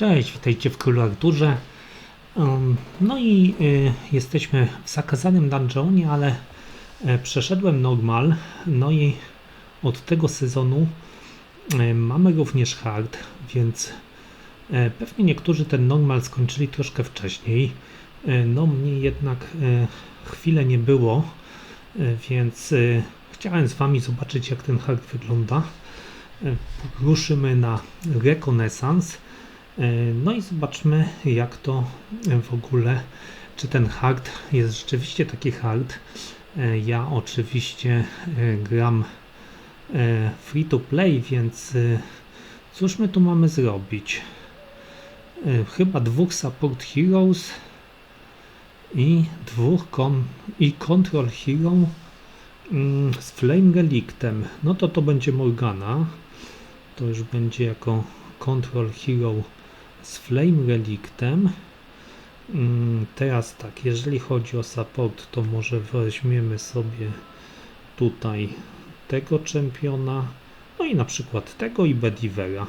Cześć, witajcie w Królu Arturze. Um, no i y, jesteśmy w zakazanym dungeonie, ale e, przeszedłem normal. No i od tego sezonu e, mamy również hard, więc e, pewnie niektórzy ten normal skończyli troszkę wcześniej. No mnie jednak chwilę nie było, więc chciałem z Wami zobaczyć jak ten hard wygląda. Ruszymy na rekonesans. E, No i zobaczmy, jak to w ogóle, czy ten hard jest rzeczywiście taki hard. E, Ja oczywiście e, gram free to play, więc cóż my tu mamy zrobić? Chyba dwóch support heroes i dwóch kon i control hero mm, z flame relictem. No to to będzie Morgana. To już będzie jako control hero z Flame Relictem. Mm, Teraz tak, jeżeli chodzi o support, to może weźmiemy sobie tutaj tego czempiona, no i na przykład tego i Bedivera.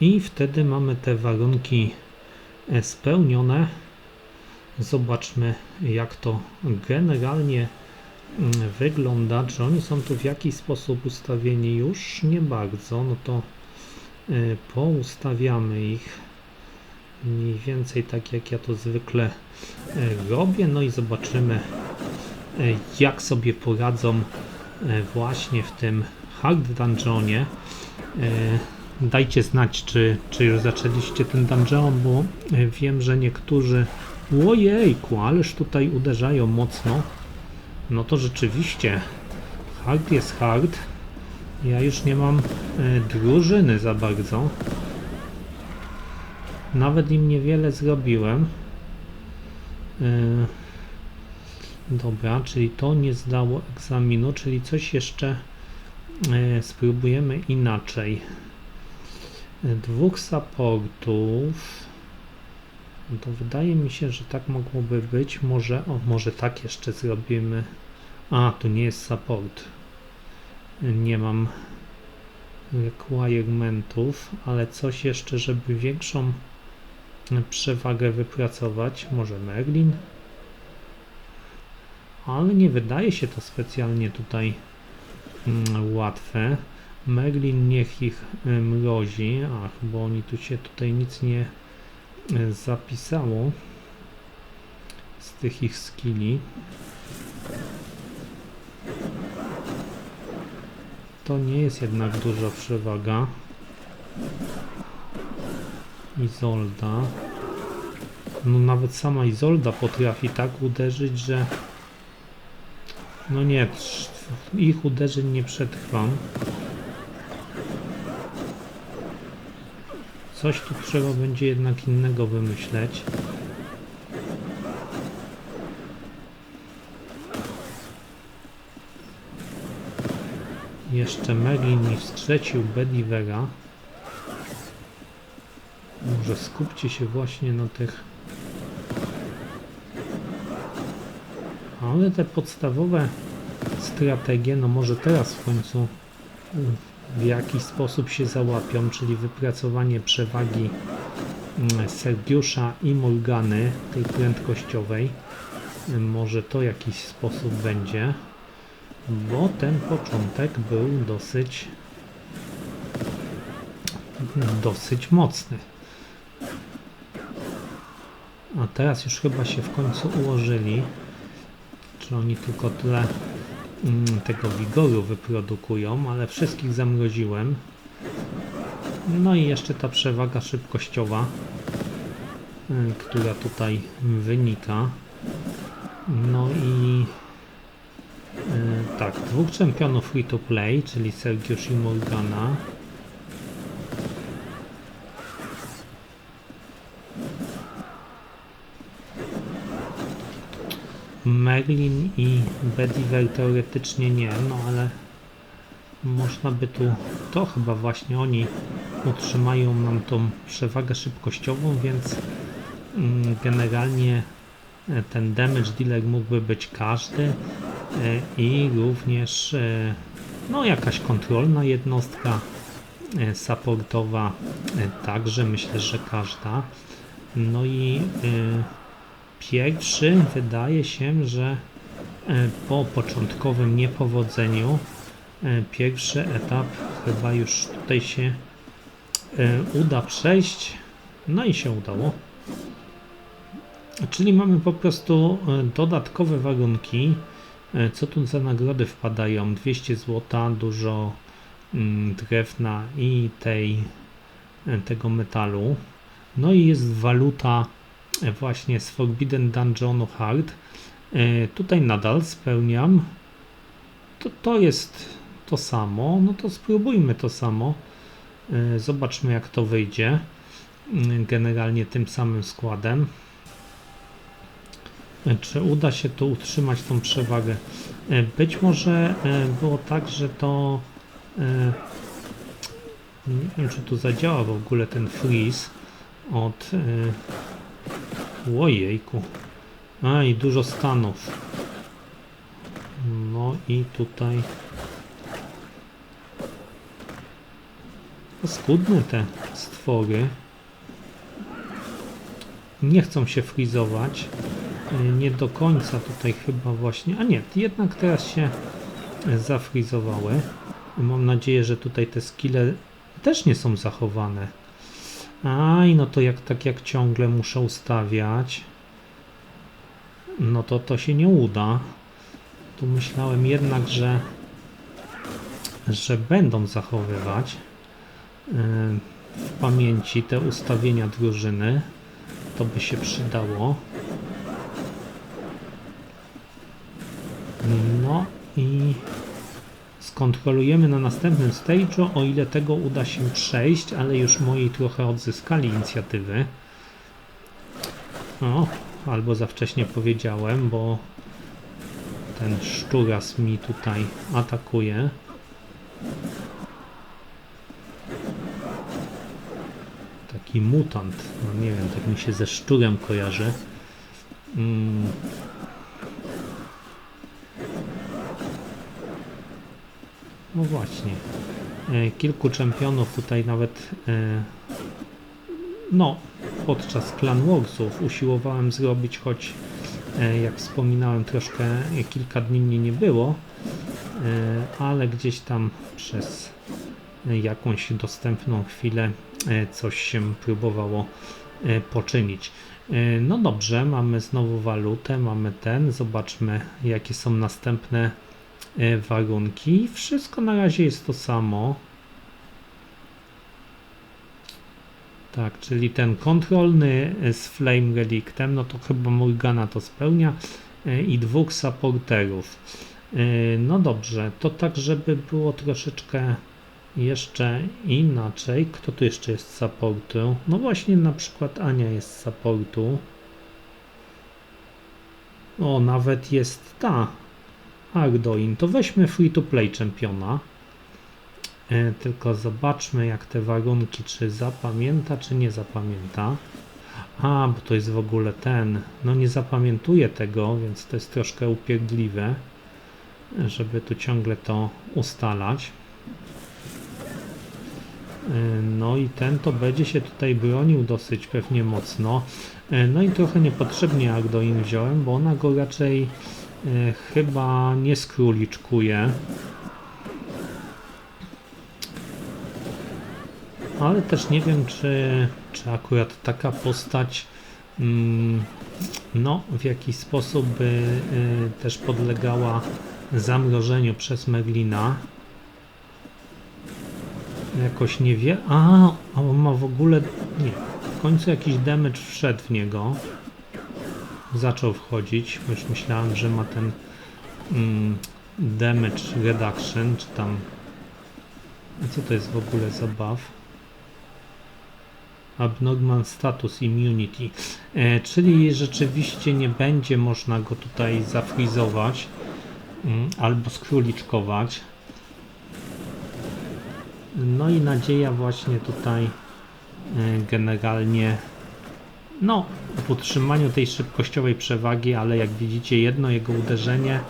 I wtedy mamy te warunki e, spełnione. Zobaczmy, jak to generalnie mm, wygląda. Czy oni są tu w jakiś sposób ustawieni już? Nie bardzo. No to y, poustawiamy ich mniej więcej tak jak ja to zwykle y, robię. No i zobaczymy y, jak sobie poradzą y, właśnie w tym hard dungeonie. Dajcie znać czy, czy już zaczęliście ten dungeon bo wiem, że niektórzy ojejku, ależ tutaj uderzają mocno. No to rzeczywiście hard jest hard. Ja już nie mam e, drużyny za bardzo. Nawet im niewiele zrobiłem. E, dobra, czyli to nie zdało egzaminu, czyli coś jeszcze e, spróbujemy inaczej. Dwóch supportów. To wydaje mi się, że tak mogłoby być. Może, o, może tak jeszcze zrobimy. A, tu nie jest support nie mam requirementów, ale coś jeszcze, żeby większą przewagę wypracować. Może Merlin? Ale nie wydaje się to specjalnie tutaj mm, łatwe. Merlin niech ich y, mrozi. Ach, bo oni tu się tutaj nic nie y, zapisało z tych ich skilli. To nie jest jednak duża przewaga. Izolda. No nawet sama Izolda potrafi tak uderzyć, że no nie, ich uderzeń nie przetrwam. Coś tu trzeba będzie jednak innego wymyśleć. Jeszcze Merlin mi wstrzecił Bedivera. Może skupcie się właśnie na tych. Ale te podstawowe strategie, no może teraz w końcu w jakiś sposób się załapią, czyli wypracowanie przewagi mm, Sergiusza i Morgany, tej prędkościowej. Może to jakiś sposób będzie bo ten początek był dosyć dosyć mocny. A teraz już chyba się w końcu ułożyli. Czy oni tylko tyle mm, tego wigoru wyprodukują, ale wszystkich zamroziłem. No i jeszcze ta przewaga szybkościowa, y, która tutaj wynika. No i E, tak, dwóch czempionów free to play, czyli Sergiusz i Morgana. Merlin i Bediver teoretycznie nie, no ale można by tu, to chyba właśnie oni utrzymają nam tą przewagę szybkościową, więc mm, generalnie e, ten damage dealer mógłby być każdy e, i również e, no jakaś kontrolna jednostka supportowa także, myślę, że każda. No i pierwszy wydaje się, że e, po początkowym niepowodzeniu e, pierwszy etap chyba już tutaj się e, uda przejść. No i się udało. Czyli mamy po prostu dodatkowe warunki. E, Co tu za nagrody wpadają? 200 zł, dużo mm, drewna i tej, tego metalu. No i jest waluta właśnie z Forbidden Dungeon Hard. E, Tutaj nadal spełniam. To, to jest to samo. No to spróbujmy to samo. E, Zobaczmy jak to wyjdzie. Mm, Generalnie tym samym składem. E, Czy uda się tu utrzymać tą przewagę? Być może było tak, że to nie wiem, czy tu zadziała w ogóle ten freeze od ojejku. A i dużo stanów. No i tutaj skudne te stwory. Nie chcą się frizować. E, Nie do końca tutaj chyba właśnie. A nie, jednak teraz się zafrizowały. Mam nadzieję, że tutaj te skille też nie są zachowane. Aj, no to jak tak jak ciągle muszę ustawiać, no to to się nie uda. Tu myślałem jednak, że że będą zachowywać e, w pamięci te ustawienia drużyny. To by się przydało. No i skontrolujemy na następnym stage'u, o ile tego uda się przejść, ale już moi trochę odzyskali inicjatywy. O, albo za wcześnie powiedziałem, bo ten szczuras mi tutaj atakuje. Taki mutant, no nie wiem, tak mi się ze szczurem kojarzy. Mm. No właśnie. E, Kilku czempionów tutaj nawet e, no podczas Clan Warsów usiłowałem zrobić, choć e, jak wspominałem troszkę kilka dni mnie nie było, ale gdzieś tam przez jakąś dostępną chwilę coś się próbowało poczynić. No dobrze, mamy znowu walutę, mamy ten, zobaczmy jakie są następne warunki. Wszystko na razie jest to samo. Tak, czyli ten kontrolny e, z Flame Relictem, no to chyba Morgana to spełnia e, i dwóch supporterów. E, No dobrze, to tak, żeby było troszeczkę jeszcze inaczej. Kto tu jeszcze jest z supportu? No właśnie, na przykład Ania jest z supportu. O, nawet jest ta Ardoin. To weźmy free to play czempiona. E, Tylko zobaczmy jak te warunki, czy zapamięta, czy nie zapamięta. A, bo to jest w ogóle ten. No nie zapamiętuję tego, więc to jest troszkę upierdliwe, żeby tu ciągle to ustalać. E, No i ten to będzie się tutaj bronił dosyć pewnie mocno. E, No i trochę niepotrzebnie Ardoin wziąłem, bo ona go raczej chyba nie skróliczkuje. Ale też nie wiem, czy, czy akurat taka postać mm, no, w jakiś sposób by y, też podlegała zamrożeniu przez Merlina. Jakoś nie wie. A on ma w ogóle. Nie. W końcu jakiś damage wszedł w niego. Zaczął wchodzić. Już myślałem, że ma ten mm, damage reduction, czy tam. Co to jest w ogóle za buff? Abnormal Status Immunity, e, czyli rzeczywiście nie będzie można go tutaj zafrizować mm, albo skróliczkować. No i nadzieja właśnie tutaj e, generalnie no, w utrzymaniu tej szybkościowej przewagi, ale jak widzicie jedno jego uderzenie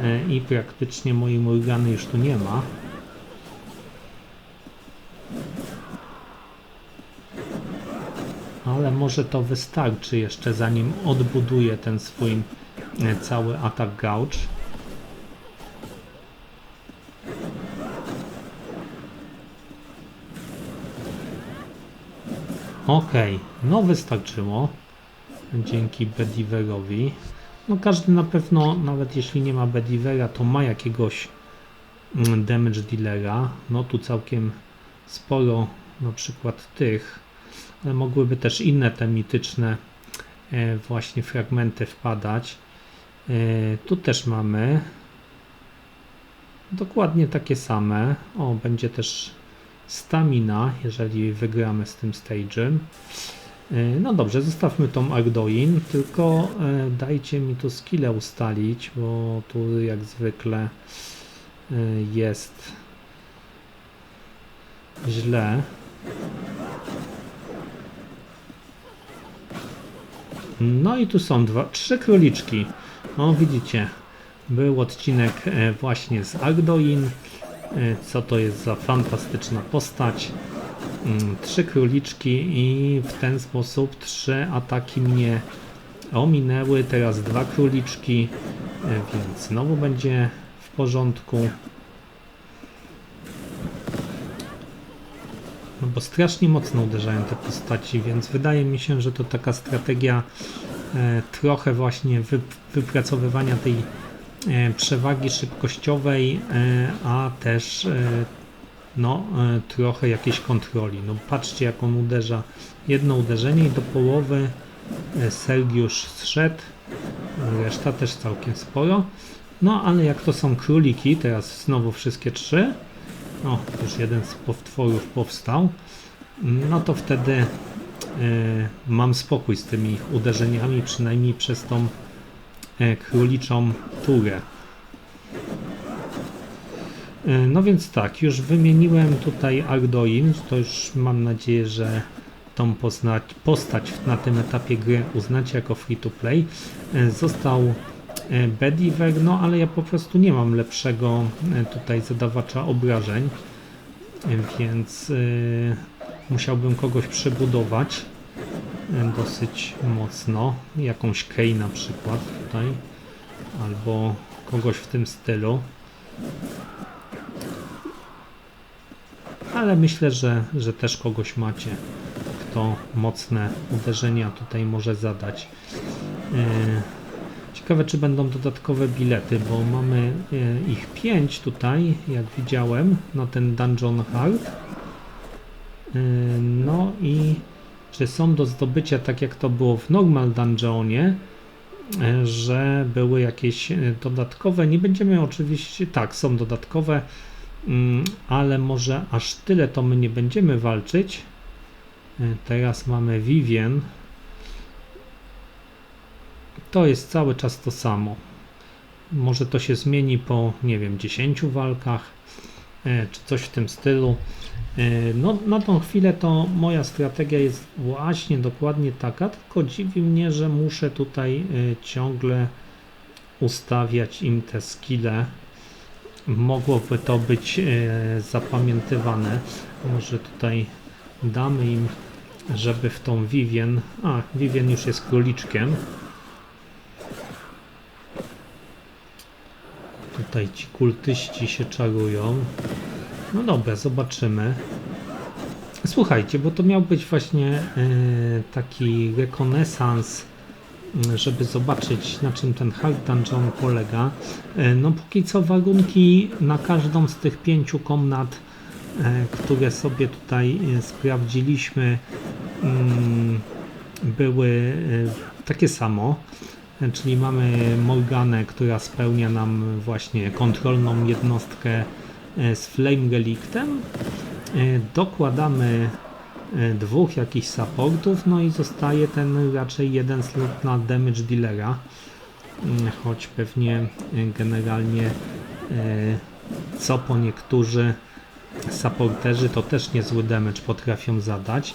e, i praktycznie mojej Morgany już tu nie ma. Ale może to wystarczy jeszcze zanim odbuduje ten swój e, cały atak gauge. Okej, no wystarczyło. Dzięki Bediverowi. No każdy na pewno, nawet jeśli nie ma Bedivera, to ma jakiegoś mm, damage dealera. No tu całkiem sporo na przykład tych, ale mogłyby też inne te mityczne e, właśnie fragmenty wpadać. E, tu też mamy dokładnie takie same. O, będzie też stamina, jeżeli wygramy z tym stage'em. E, No dobrze, zostawmy tą Ardoin, tylko e, dajcie mi tu skille ustalić, bo tu jak zwykle e, jest źle. No i tu są dwa, trzy króliczki. O, widzicie, był odcinek właśnie z Ardoin. E, Co to jest za fantastyczna postać. Mm, Trzy króliczki i w ten sposób trzy ataki mnie ominęły. Teraz dwa króliczki, e, więc znowu będzie w porządku. No bo strasznie mocno uderzają te postaci, więc wydaje mi się, że to taka strategia e, trochę właśnie wy, wypracowywania tej przewagi szybkościowej, e, a też e, no e, trochę jakiejś kontroli. No patrzcie jak on uderza. Jedno uderzenie i do połowy e, Sergiusz zszedł, reszta też całkiem sporo. No ale jak to są króliki, teraz znowu wszystkie trzy, o, już jeden z potworów powstał. No to wtedy e, mam spokój z tymi uderzeniami, przynajmniej przez tą e, króliczą turę. E, no więc tak, już wymieniłem tutaj Ardoin, to już mam nadzieję, że tą poznać, postać na tym etapie gry uznacie jako free to play. E, Został e, Bediver, no ale ja po prostu nie mam lepszego tutaj zadawacza obrażeń, więc musiałbym kogoś przebudować dosyć mocno, jakąś Kay na przykład tutaj, albo kogoś w tym stylu. Ale myślę, że, że też kogoś macie, kto mocne uderzenia tutaj może zadać. E, Ciekawe, czy będą dodatkowe bilety, bo mamy e, ich 5 tutaj, jak widziałem, na ten Dungeon Hard. E, No i czy są do zdobycia, tak jak to było w Normal Dungeonie, e, że były jakieś e, dodatkowe. Nie będziemy oczywiście, tak, są dodatkowe, mm, ale może aż tyle to my nie będziemy walczyć. E, Teraz mamy Vivien. To jest cały czas to samo. Może to się zmieni po, nie wiem, 10 walkach, czy coś w tym stylu. E, No, na tą chwilę to moja strategia jest właśnie dokładnie taka, tylko dziwi mnie, że muszę tutaj e, ciągle ustawiać im te skille. Mogłoby to być e, zapamiętywane. Może tutaj damy im, żeby w tą Vivien. A, Vivien już jest króliczkiem. Tutaj ci kultyści się czarują. No dobra, zobaczymy. Słuchajcie, bo to miał być właśnie e, taki rekonesans, żeby zobaczyć na czym ten Hard Dungeon polega. E, no póki co warunki na każdą z tych pięciu komnat, e, które sobie tutaj sprawdziliśmy, mm, były takie samo. Czyli mamy Morganę, która spełnia nam właśnie kontrolną jednostkę e, z Flame Relictem. E, Dokładamy e, dwóch jakichś supportów, no i zostaje ten raczej jeden slot na damage dealera. Mm, Choć pewnie generalnie co po niektórzy supporterzy to też niezły damage potrafią zadać.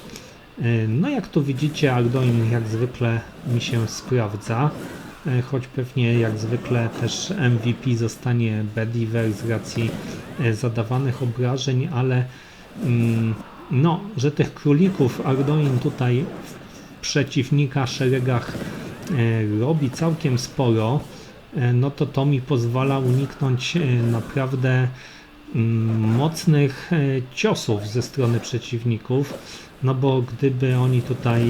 E, No jak tu widzicie Ardoin jak zwykle mi się sprawdza, e, choć pewnie jak zwykle też MVP zostanie Bediver z racji e, zadawanych obrażeń, ale mm, no, że tych królików Ardoin tutaj przeciwnika szeregach robi całkiem sporo, no to to mi pozwala uniknąć naprawdę mocnych e, ciosów ze strony przeciwników, no bo gdyby oni tutaj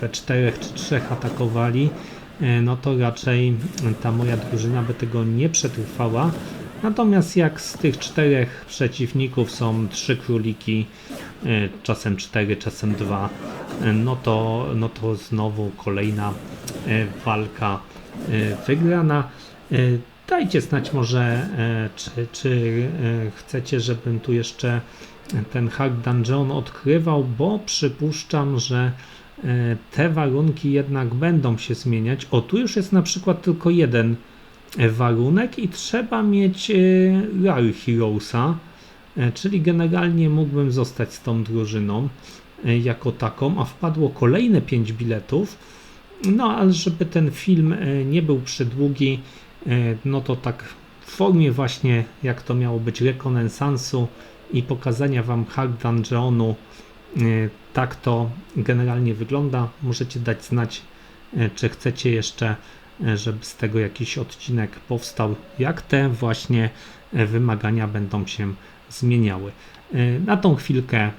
we czterech czy trzech atakowali, e, no to raczej ta moja drużyna by tego nie przetrwała. Natomiast jak z tych czterech przeciwników są trzy króliki, e, czasem cztery, czasem dwa, no to, no to znowu kolejna walka wygrana. Dajcie znać może, e, czy, czy e, chcecie, żebym tu jeszcze ten Hard Dungeon odkrywał, bo przypuszczam, że e, te warunki jednak będą się zmieniać. O, tu już jest na przykład tylko jeden warunek i trzeba mieć Rare Heroesa, czyli generalnie mógłbym zostać z tą drużyną jako taką, a wpadło kolejne 5 biletów. No, ale żeby ten film nie był przydługi, no to tak w formie właśnie, jak to miało być, rekonesansu i pokazania Wam Hard Dungeonu, e, tak to generalnie wygląda. Możecie dać znać, e, czy chcecie jeszcze, e, żeby z tego jakiś odcinek powstał, jak te właśnie e, wymagania będą się zmieniały. E, Na tą chwilkę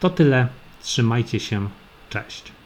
to tyle. Trzymajcie się. Cześć.